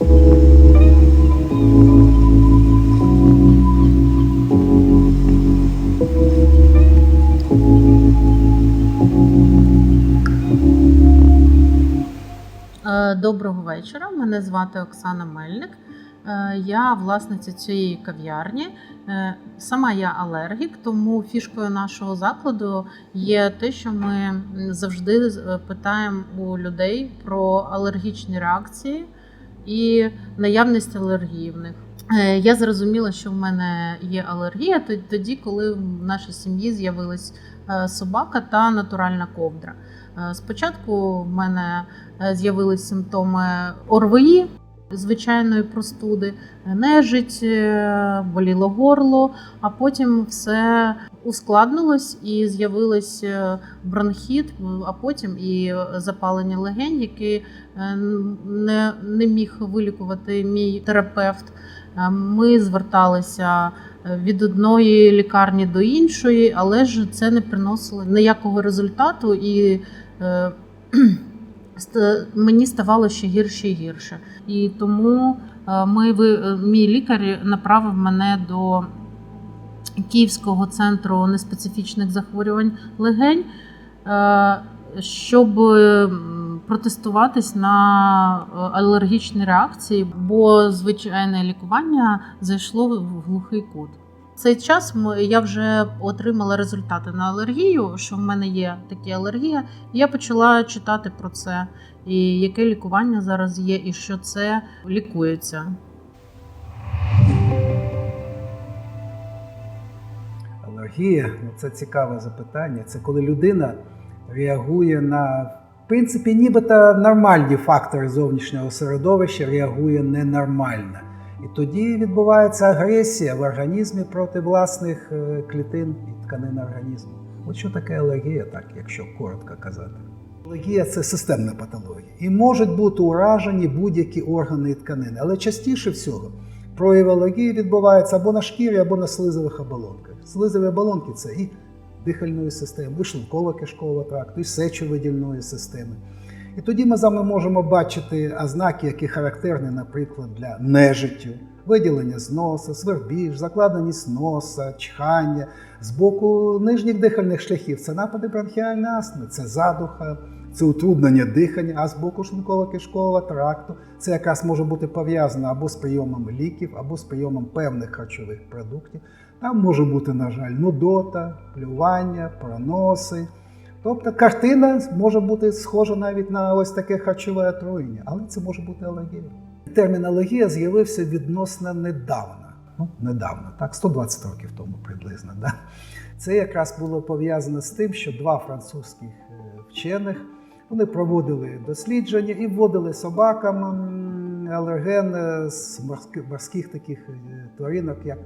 Е, Доброго вечора. Мене звати Оксана Мельник. Е, Я власниця цієї кав'ярні. Е, Сама я алергік, тому фішкою нашого закладу є те, що ми завжди питаємо у людей про алергічні реакції і наявність алергії в них. Е, Я зрозуміла, що в мене є алергія тоді, коли в нашій сім'ї з'явилась е, собака та натуральна ковдра. Е, Спочатку в мене з'явились симптоми ОРВІ, звичайної простуди, нежить, боліло горло, а потім все ускладнилось і з'явилось е, бронхіт, а потім і запалення легень, які е, не, не міг вилікувати мій терапевт. Е, Ми зверталися від одної лікарні до іншої, але ж це не приносило ніякого результату і е, мені ставало ще гірше і гірше. І тому ми, мій лікар направив мене до Київського центру неспецифічних захворювань легень, е, щоб протестуватись на е, алергічні реакції, бо звичайне лікування зайшло в глухий кут. Цей час я вже отримала результати на алергію, що в мене є такі алергія, я почала читати про це, і яке лікування зараз є, і що це лікується. Алергія ну, це цікаве запитання. Це коли людина реагує на, в принципі, нібито нормальні фактори зовнішнього середовища, реагує ненормально. І тоді відбувається агресія в організмі проти власних е, клітин і тканин організму. От що таке алергія, так, якщо коротко казати. Алергія це системна патологія. І можуть бути уражені будь-які органи і тканини. Але частіше всього прояв алергії відбувається або на шкірі, або на слизових оболонках. Слизові оболонки це і дихальної системи, і шлунково-кишкового тракту, і сечовидільної системи. І тоді ми з вами можемо бачити ознаки, які характерні, наприклад, для нежиттю, виділення з носа, свербіж, закладеність носа, чхання з боку нижніх дихальних шляхів. Це напади бронхіальної астми, це задуха, це утруднення дихання, а з боку шлунково-кишкового тракту це якраз може бути пов'язано або з прийомом ліків, або з прийомом певних харчових продуктів. Там може бути, на жаль, нудота, плювання, проноси. Тобто картина може бути схожа навіть на ось таке харчове отруєння, але це може бути алергія. Термін алергія з'явився відносно недавно. Ну, недавно, так, 120 років тому приблизно. Да? Це якраз було пов'язано з тим, що два французьких е, вчених вони проводили дослідження і вводили собакам алерген е, з морських, морських таких е, тваринок, як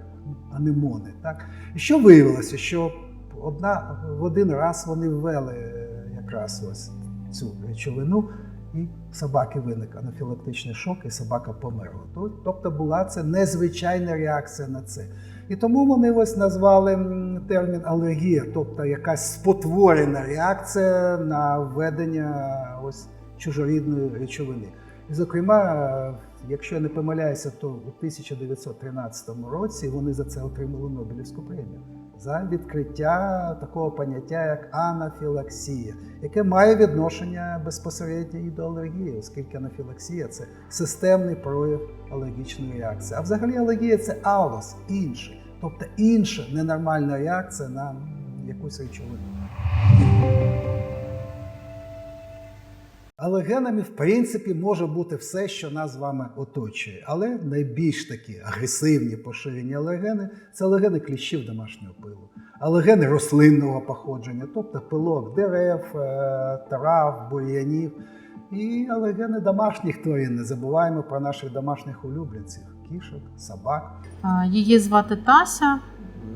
анемони. Так? І що виявилося? Що одна, в один раз вони ввели е, якраз ось цю речовину, і в собаки виник анафілактичний шок, і собака померла. Тобто була це незвичайна реакція на це. І тому вони ось назвали термін алергія, тобто якась спотворена реакція на введення ось чужорідної речовини. Зокрема, якщо я не помиляюся, то у 1913 році вони за це отримали Нобелівську премію за відкриття такого поняття, як анафілаксія, яке має відношення безпосередньо і до алергії, оскільки анафілаксія це системний прояв алергічної реакції. А взагалі алергія це алос, інший, тобто інша ненормальна реакція на якусь речовину. Алергенами, в принципі, може бути все, що нас з вами оточує. Але найбільш такі агресивні поширені алергени це алергени кліщів домашнього пилу, алергени рослинного походження, тобто пилок дерев, е, трав, бур'янів, і алергени домашніх тварин. Не забуваємо про наших домашніх улюбленців кішок, собак. Її звати Тася.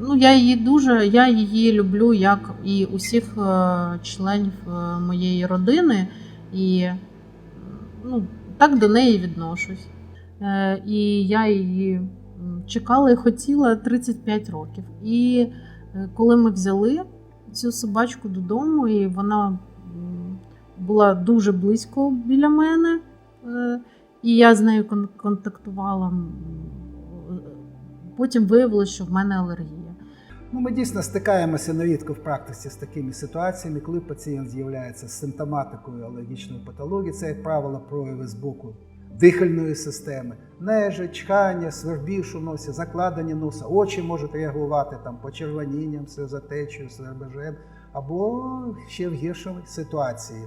Ну, я її дуже, я її люблю, як і усіх е, членів е, моєї родини, і ну, так до неї відношусь. Е, І я її чекала і хотіла 35 років. І е, коли ми взяли цю собачку додому, і вона була дуже близько біля мене. е, І я з нею контактувала. Потім виявилося, що в мене алергія. Ну, ми дійсно стикаємося нерідко в практиці з такими ситуаціями, коли пацієнт з'являється з симптоматикою алергічної патології. Це, як правило, прояви з боку дихальної системи, нежить, чхання, свербіж у носі, закладення носа, очі можуть реагувати там почервонінням, сльозотечею, свербежем, або ще в гіршій ситуації.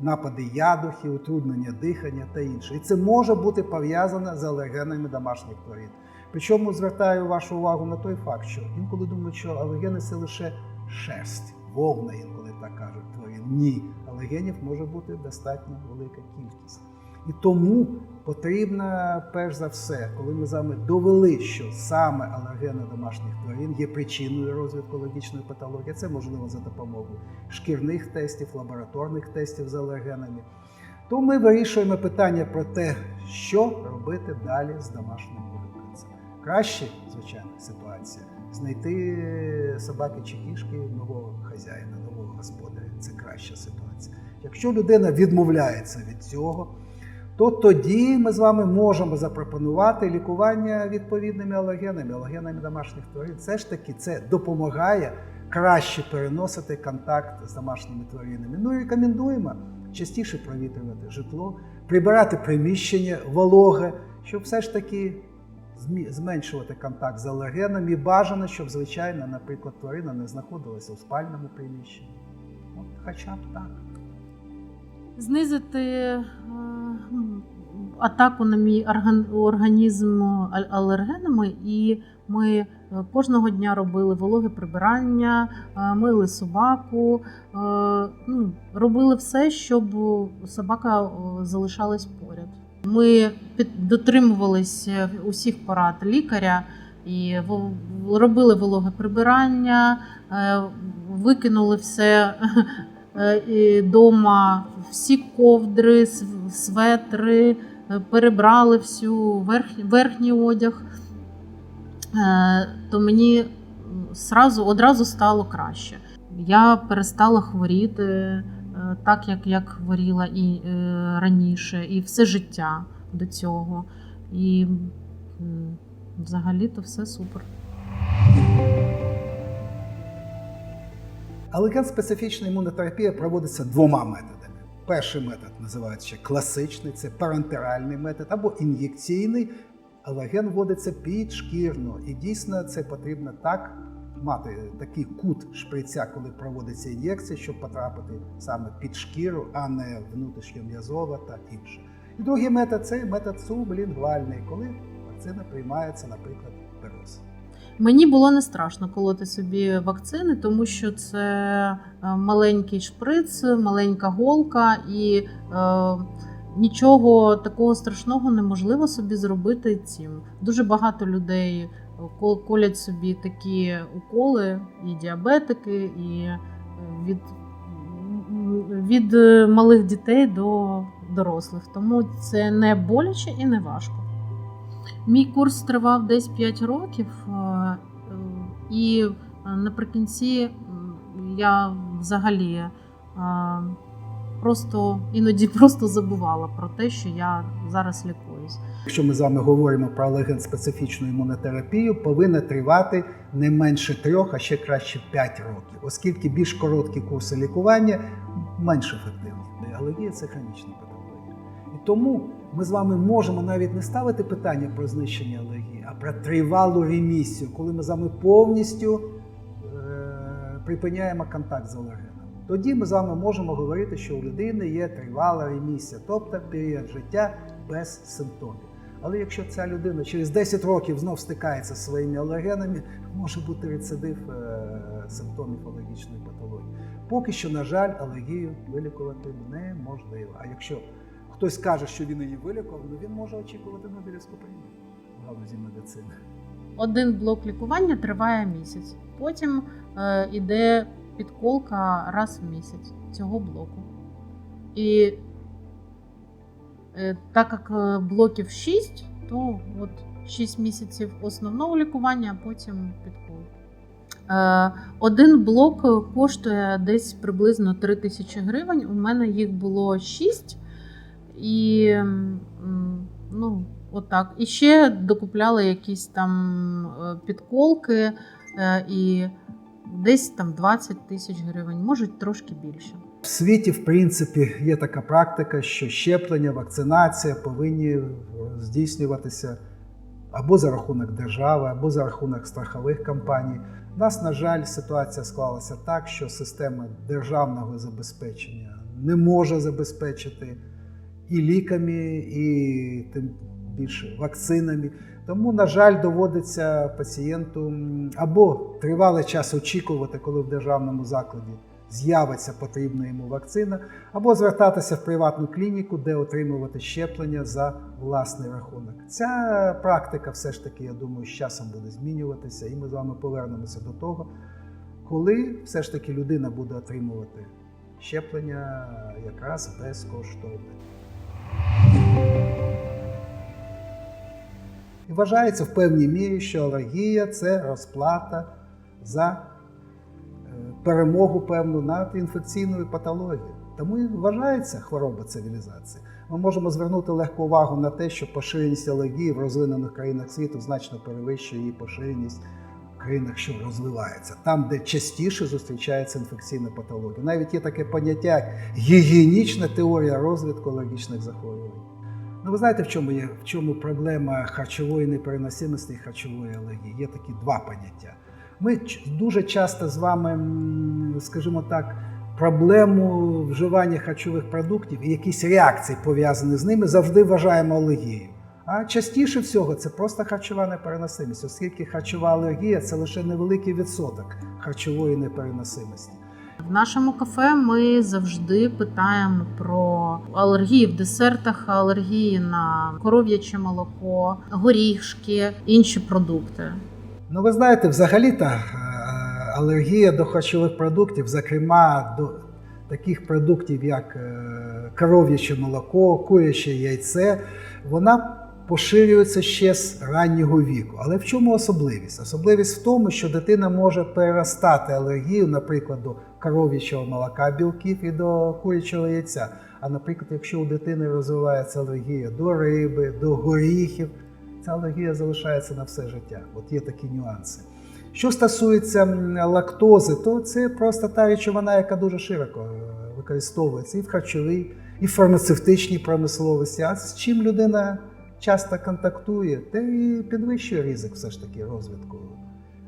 Напади ядухи, утруднення дихання та інше. І це може бути пов'язане з алергенами домашніх тварин. Причому звертаю вашу увагу на той факт, що інколи думають, що алергени це лише шерсть, вовна, інколи так кажуть тварин. Ні, алергенів може бути достатньо велика кількість. І тому потрібно, перш за все, коли ми з вами довели, що саме алергени домашніх тварин є причиною розвитку алергічної патології, це можливо за допомогою шкірних тестів, лабораторних тестів з алергенами, то ми вирішуємо питання про те, що робити далі з домашнім Краще, звичайно, ситуація знайти собаки чи кішки нового хазяїна, нового господаря. Це краща ситуація. Якщо людина відмовляється від цього, то тоді ми з вами можемо запропонувати лікування відповідними алергенами, алергенами домашніх тварин. Все ж таки це допомагає краще переносити контакт з домашніми тваринами. Ну і рекомендуємо частіше провітрювати житло, прибирати приміщення вологе, щоб все ж таки зменшувати контакт з алергенами. Бажано, щоб, звичайно, наприклад, тварина не знаходилася у спальному приміщенні. От хоча б так. Знизити е, атаку на мій організм алергенами, і ми е, кожного дня робили вологе прибирання, е, мили собаку, ну, робили все, щоб собака залишалась. Ми під- дотримувалися усіх порад лікаря і робили вологе прибирання, е, викинули все е, дома, всі ковдри, светри, е, перебрали всю верхній, верхній одяг, то мені сразу, одразу стало краще. Я перестала хворіти так, як я хворіла і е, раніше, і все життя до цього. І м, взагалі-то все супер. Алерген-специфічна імунотерапія проводиться двома методами. Перший метод називається класичний, це парентеральний метод або ін'єкційний. Алерген вводиться підшкірно, і дійсно це потрібно так мати такий кут шприця, коли проводиться ін'єкція, щоб потрапити саме під шкіру, а не внутрішньом'язова та інше. І другий метод це метод сублінгвальний, коли вакцина приймається, наприклад, перос. Мені було не страшно колоти собі вакцини, тому що це е, маленький шприц, маленька голка, і е, нічого такого страшного неможливо собі зробити цим. Дуже багато людей колять собі такі уколи, і діабетики, і е, від, від е, малих дітей до дорослих. Тому це не боляче і не важко. Мій курс тривав десь 5 років, е, і наприкінці я взагалі просто іноді просто забувала про те, що я зараз лікуюсь. Якщо ми з вами говоримо про алерген-специфічну імунотерапію, повинна тривати не менше трьох, а ще краще 5 років, оскільки більш короткі курси лікування менш ефективні. Алергія це хронічна патологія. І тому ми з вами можемо навіть не ставити питання про знищення алергії, а про тривалу ремісію, коли ми з вами повністю е- припиняємо контакт з алергеном. Тоді ми з вами можемо говорити, що у людини є тривала ремісія, тобто період життя без симптомів. Але якщо ця людина через 10 років знов стикається зі своїми алергенами, може бути рецидив е, симптомів алергічної патології. Поки що, на жаль, алергію вилікувати неможливо. А якщо хтось каже, що він її вилікував, ну він може очікувати Нобелівську премію в галузі медицини. Один блок лікування триває місяць. Потім е, іде підколка раз в місяць цього блоку. І так як е, блоків 6, то от 6 місяців основного лікування, а потім підколка. Е, один блок коштує десь приблизно 3 тисячі гривень. У мене їх було 6. І Ну, отак. І ще докупляли якісь там е, підколки е, і десь там 20 тисяч гривень, може трошки більше. В світі, в принципі, є така практика, що щеплення, вакцинація повинні здійснюватися або за рахунок держави, або за рахунок страхових компаній. У нас, на жаль, ситуація склалася так, що система державного забезпечення не може забезпечити і ліками, і тим більше вакцинами. Тому, на жаль, доводиться пацієнту або тривалий час очікувати, коли в державному закладі з'явиться потрібна йому вакцина, або звертатися в приватну клініку, де отримувати щеплення за власний рахунок. Ця практика, все ж таки, я думаю, з часом буде змінюватися, і ми з вами повернемося до того, коли все ж таки людина буде отримувати щеплення якраз безкоштовно. І вважається в певній мірі, що алергія це розплата за перемогу певну над інфекційною патологією. Тому і вважається хвороба цивілізації. Ми можемо звернути легку увагу на те, що поширеність алергії в розвинених країнах світу значно перевищує її поширеність в країнах, що розвиваються, там, де частіше зустрічається інфекційна патологія. Навіть є таке поняття як гігієнічна теорія розвитку алергічних захворювань. Ну, ви знаєте, в чому є в чому проблема харчової непереносимості і харчової алергії? Є такі два поняття. Ми дуже часто з вами, скажімо так, проблему вживання харчових продуктів і якісь реакції пов'язані з ними завжди вважаємо алергією. А частіше всього це просто харчова непереносимість, оскільки харчова алергія це лише невеликий відсоток харчової непереносимості. В нашому кафе ми завжди питаємо про алергії в десертах, алергії на коров'яче молоко, горішки, інші продукти. Ну, ви знаєте, взагалі-то е, алергія до харчових продуктів, зокрема до таких продуктів, як е, коров'яче молоко, куряче яйце, вона поширюється ще з раннього віку. Але в чому особливість? Особливість в тому, що дитина може переростати алергію, наприклад, до коров'ячого молока білків і до курячого яйця. А наприклад, якщо у дитини розвивається алергія до риби, до горіхів, ця алергія залишається на все життя. От є такі нюанси. Що стосується лактози, то це просто та речовина, яка дуже широко е, використовується і в харчовій, і в фармацевтичній промисловості. А з чим людина часто контактує, те і підвищує ризик все ж таки розвитку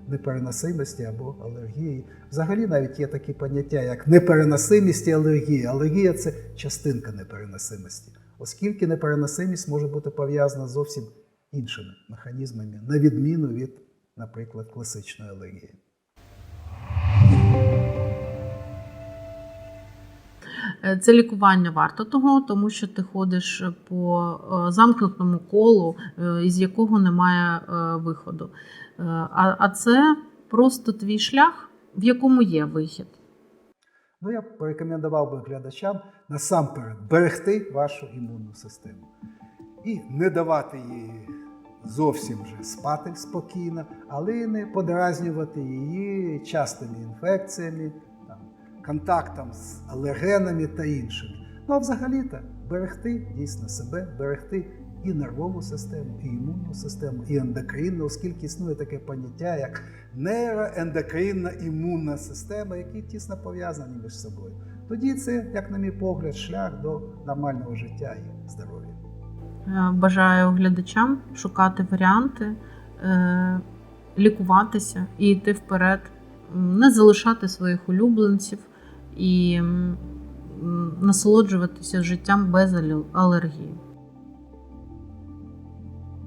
непереносимості або алергії. Взагалі навіть є такі поняття, як непереносимість і алергія. Алергія це частинка непереносимості, оскільки непереносимість може бути пов'язана зовсім іншими механізмами, на відміну від, наприклад, класичної алергії. Е, Це лікування варто того, тому що ти ходиш по е, замкнутому колу, е, із якого немає виходу. А а це просто твій шлях, в якому є вихід. Ну, я б порекомендував би глядачам насамперед берегти вашу імунну систему і не давати їй зовсім вже спати спокійно, але не подразнювати її частими інфекціями, там, контактом з алергенами та іншими. Ну а взагалі-то берегти дійсно себе, берегти і нервову систему, і імунну систему, і ендокринну, оскільки існує таке поняття, як нейроендокринна імунна система, які тісно пов'язані між собою. Тоді це, як на мій погляд, шлях до нормального життя і здоров'я. Е, Бажаю глядачам шукати варіанти, е, лікуватися і йти вперед, не залишати своїх улюбленців і насолоджуватися життям без алергії.